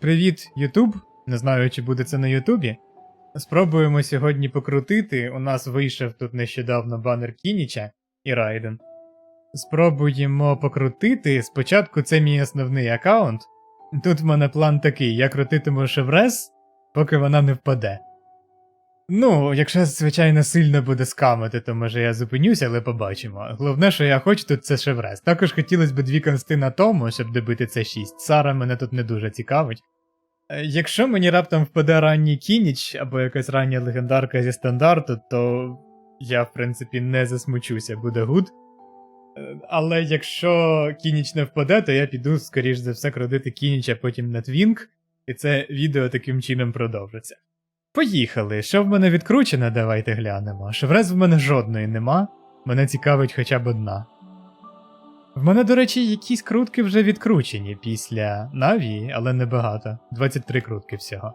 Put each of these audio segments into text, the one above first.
Привіт, Ютуб. Не знаю, чи буде це на Ютубі. Спробуємо сьогодні покрутити. У нас вийшов тут нещодавно банер Кініча і Райден. Спробуємо покрутити. Спочатку це мій основний аккаунт. Тут в мене план такий: я крутитиму Шеврес, поки вона не впаде. Ну, якщо, звичайно, сильно буде скамити, то може я зупинюся, але побачимо. Головне, що я хочу тут це Шеврес. Також хотілося б дві консти на тому, щоб добити це 6. Сара мене тут не дуже цікавить. Е, Якщо мені раптом впаде ранній Кініч або якась рання легендарка зі стандарту, то я, в принципі, не засмучуся, буде гуд. Е, Але якщо Кініч не впаде, то я піду, скоріш за все, крутити Кініча потім на Твінк, і це відео таким чином продовжиться. Поїхали. Що в мене відкручено, давайте глянемо. Шеврез в мене жодної нема. Мене цікавить хоча б одна. В мене, до речі, якісь крутки вже відкручені після Наві, але небагато. 23 крутки всього.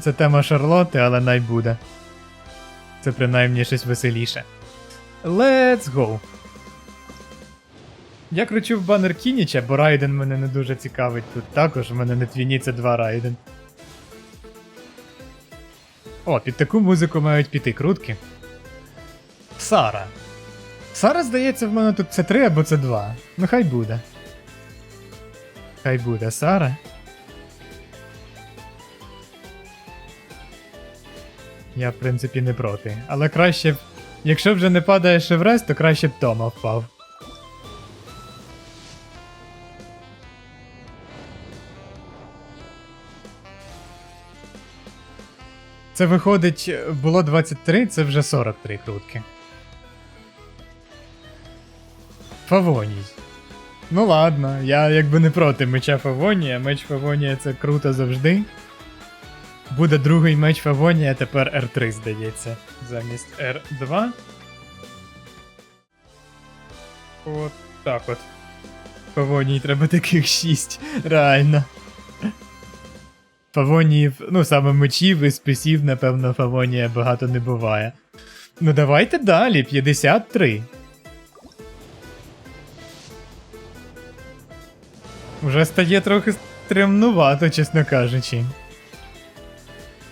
Це тема Шарлотти, але най буде. Це принаймні щось веселіше. Let's go! Я кручу в банер Кініча, бо Райден мене не дуже цікавить тут також, в мене на твіні це два Райден. О, під таку музику мають піти крутки. Сара. Сара, здається, в мене тут це 3 або це 2. Ну хай буде. Хай буде Сара. Я, в принципі, не проти. Але краще б. Якщо вже не падає Шеврес, то краще б Тома впав. Це виходить, було 23, це вже 43 крутки. Фавоній. Ну ладно, я якби не проти меча Фавонія. Меч Фавонія це круто завжди. Буде другий меч Фавонія, тепер R3, здається, замість R2. От так от. Фавоній треба таких 6, реально. Фавоніїв, ну саме мечів і списів, напевно, Фавонія багато не буває. Ну давайте далі, 53. Вже стає трохи стремнувато, чесно кажучи.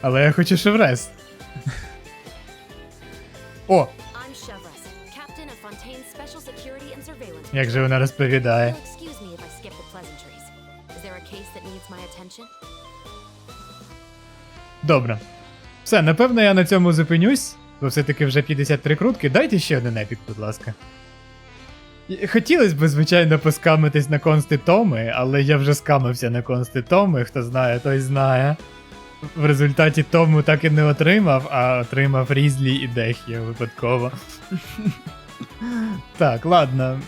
Але я хочу Шеврес. О, як же вона розповідає. Добре. Все, напевно, я на цьому зупинюсь, бо все-таки вже 53 крутки. Дайте ще один епік, будь ласка. Хотілося б, звичайно, поскамитись на консти Томи, але я вже скамився на консти Томи, хто знає, той знає. В результаті Тому так і не отримав, а отримав Різлі і Дехі випадково. Так, ладно.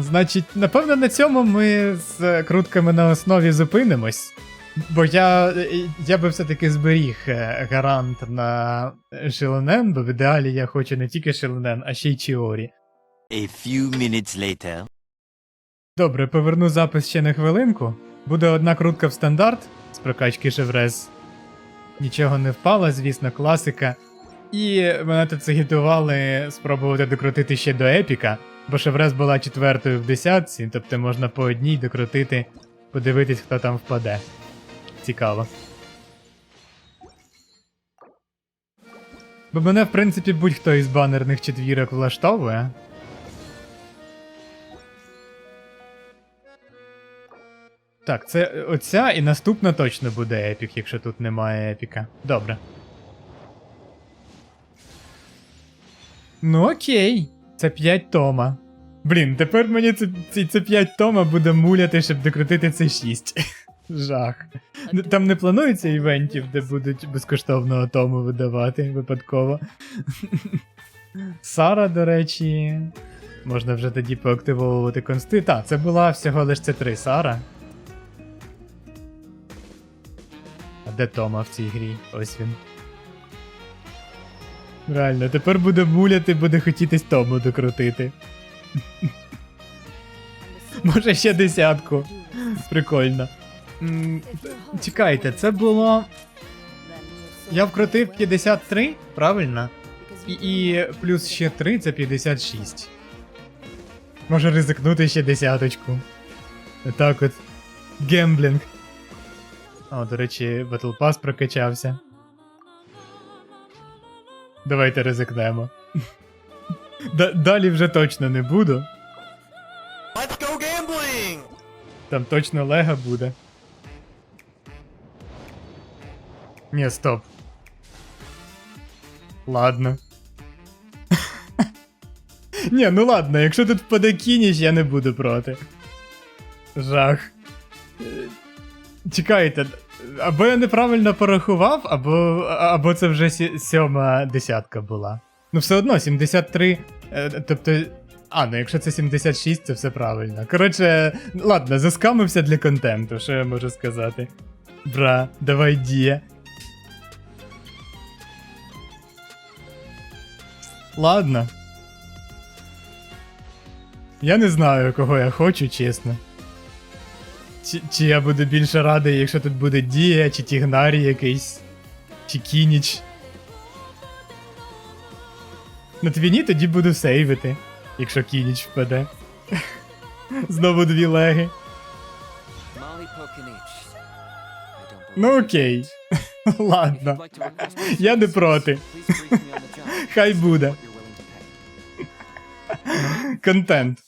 Значить, напевно, на цьому ми з крутками на основі зупинимось. Бо я, я би все-таки зберіг е, гарант на Шиленен, бо в ідеалі я хочу не тільки Шиленен, а ще й Чіорі. A few minutes later. Добре, поверну запис ще на хвилинку. Буде одна крутка в стандарт з прокачки Шеврез. Нічого не впало, звісно, класика. І мене тут загітували спробувати докрутити ще до епіка, бо Шеврез була четвертою в десятці, тобто можна по одній докрутити, подивитись, хто там впаде. Цікаво. Бо мене, в принципі, будь-хто із банерних четвірок влаштовує. Так, це оця і наступна точно буде епік, якщо тут немає епіка. Добре. Ну окей. Це 5 тома. Блін, тепер мені це, це 5 тома буде муляти, щоб докрутити це 6. Жах. Там не планується івентів, де будуть безкоштовного тому видавати випадково. Сара, до речі. Можна вже тоді поактивовувати консти. Так, це була всього лише це 3 Сара. А де Тома в цій грі? Ось він. Реально, тепер буде муляти, буде хотітись Тому докрутити. Може ще десятку. Прикольно. Чекайте, це було. Я вкрутив 53, правильно? І, і плюс ще 3 це 56. Може ризикнути ще десяточку. Так от. Гемблінг. О, до речі, Battle Pass прокачався. Давайте ризикнемо. Д- далі вже точно не буду. Let's go gambling! Там точно лего буде. Ні, стоп. Ладно. Ні, ну ладно, якщо тут впаде я не буду проти. Жах. Е, Чекайте, або я неправильно порахував, або, або це вже сьома десятка була. Ну, все одно, 73. е, Тобто. А, ну якщо це 76, це все правильно. Коротше, ладно, заскамився для контенту, що я можу сказати. Бра, давай діє. Ладно. Я не знаю, кого я хочу, чесно. Чи, чи я буду більше радий, якщо тут буде Дія, чи Тігнарі якийсь, чи Кініч. На твіні тоді буду сейвити, якщо Кініч впаде. Знову дві леги. Ну окей. Ладно. Я не проти. Хай буде. Контент.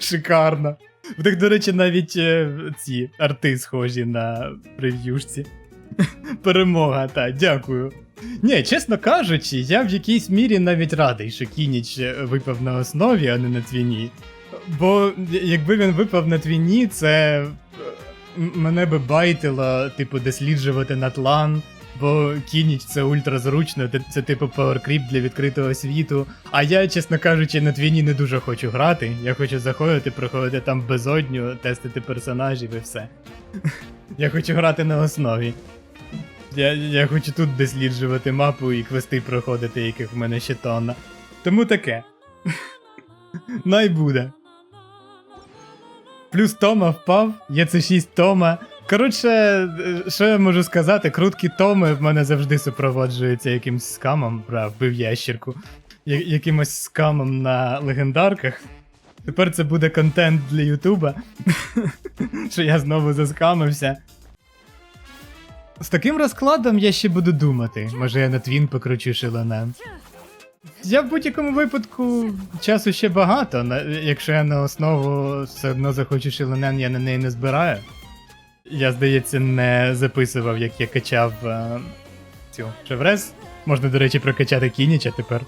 Шикарно. В них, до речі, навіть е, ці арти схожі на прев'юшці. Перемога, так, дякую. Ні, чесно кажучи, я в якійсь мірі навіть радий, що Кініч е, випав на основі, а не на твіні. Бо якби він випав на твіні, це е, мене би байтило, типу, досліджувати натлан. Бо Кініч це ультразручно, це, це типу пауеркріп для відкритого світу. А я, чесно кажучи, на твіні не дуже хочу грати. Я хочу заходити, проходити там безодню, тестити персонажів і все. Я хочу грати на основі. Я, я хочу тут досліджувати мапу і квести проходити, яких в мене ще тонна. Тому таке. Най буде. Плюс Тома впав, є це 6 Тома. Коротше, що я можу сказати, круткі Томи в мене завжди супроводжуються якимсь скамом, бра, вбив ящірку. Я- якимось скамом на легендарках. Тепер це буде контент для Ютуба. що я знову заскамився. З таким розкладом я ще буду думати. Може я на твін покручу шиленем. Я в будь-якому випадку часу ще багато. Якщо я на основу все одно захочу шиленен, я на неї не збираю. Я, здається, не записував, як я качав е, цю шеврез. Можна, до речі, прокачати кініча тепер.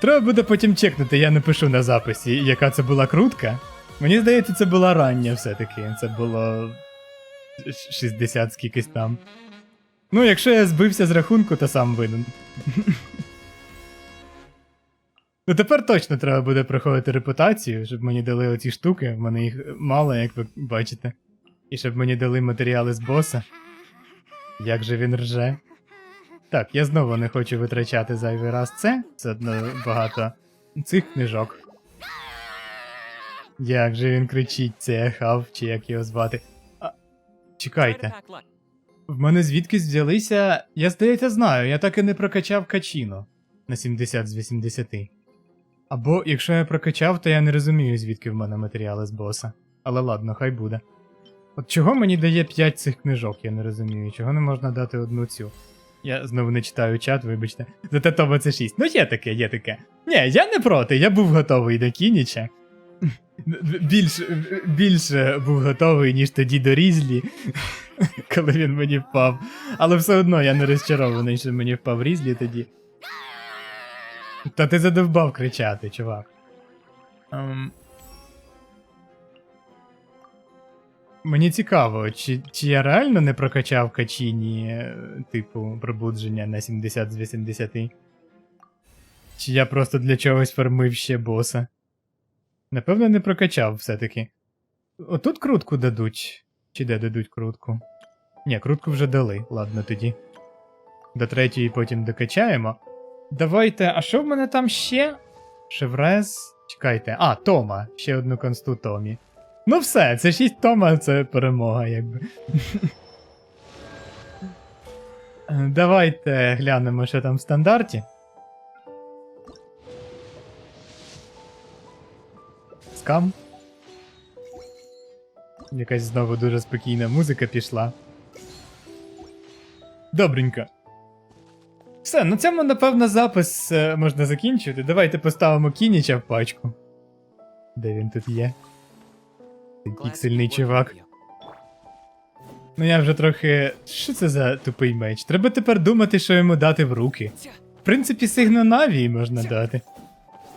Треба буде потім чекнути, я напишу на записі, яка це була крутка. Мені здається, це була рання все-таки. Це було 60 скількись там. Ну, якщо я збився з рахунку, то сам винен. Ну тепер точно треба буде проходити репутацію, щоб мені дали оці штуки. В мене їх мало, як ви бачите. І щоб мені дали матеріали з боса. Як же він рже. Так, я знову не хочу витрачати зайвий раз це. Це одно багато цих книжок. Як же він кричить, це хав, чи як його звати. А, чекайте. В мене звідкись взялися. Я здається знаю, я так і не прокачав качіно на 70 з 80. Або якщо я прокачав, то я не розумію, звідки в мене матеріали з боса. Але ладно, хай буде. От чого мені дає 5 цих книжок, я не розумію. Чого не можна дати одну цю? Я знову не читаю чат, вибачте. Зате Тома це 6. Ну є таке, є таке. Ні, я не проти, я був готовий до Кініча. Більш, більше був готовий, ніж тоді до Різлі, коли він мені впав. Але все одно я не розчарований, що мені впав Різлі тоді. Та ти задовбав кричати, чувак. Ем... Мені цікаво, чи, чи я реально не прокачав качіні, е, типу, пробудження на 70 з 80? Чи я просто для чогось фармив ще боса? Напевно, не прокачав все-таки. Отут крутку дадуть. Чи де дадуть крутку? Ні, крутку вже дали, ладно тоді. До третьої потім докачаємо. Давайте, а що в мене там ще? Шеврес. Чекайте. А, Тома. Ще одну консту Томі. Ну все, це 6 Тома, це перемога, якби. Давайте глянемо, що там в стандарті. Скам. Якась знову дуже спокійна музика пішла. Добренько. Все, на цьому, напевно, запис е, можна закінчити. Давайте поставимо Кініча в пачку. Де він тут є? Цей піксельний чувак. Ну я вже трохи. Що це за тупий меч? Треба тепер думати, що йому дати в руки. В принципі, сигну Навії можна дати.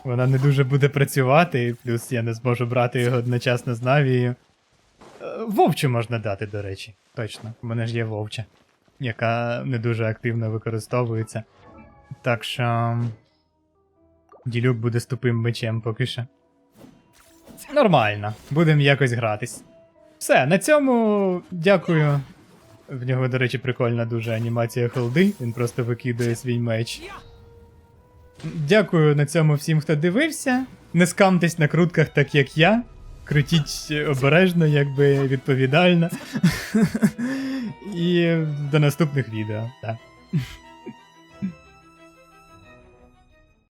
Вона не дуже буде працювати, плюс я не зможу брати його одночасно з Навією. Е, Вовчу можна дати, до речі. Точно. У мене ж є вовча, яка не дуже активно використовується. Так що. Ділюк буде з тупим мечем поки що. Нормально, будемо якось гратись. Все, на цьому дякую. В нього, до речі, прикольна дуже анімація холди, він просто викидує свій меч. Дякую на цьому всім, хто дивився. Не скамтесь на крутках, так як я. Крутіть обережно, якби відповідально. І до наступних відео. Так.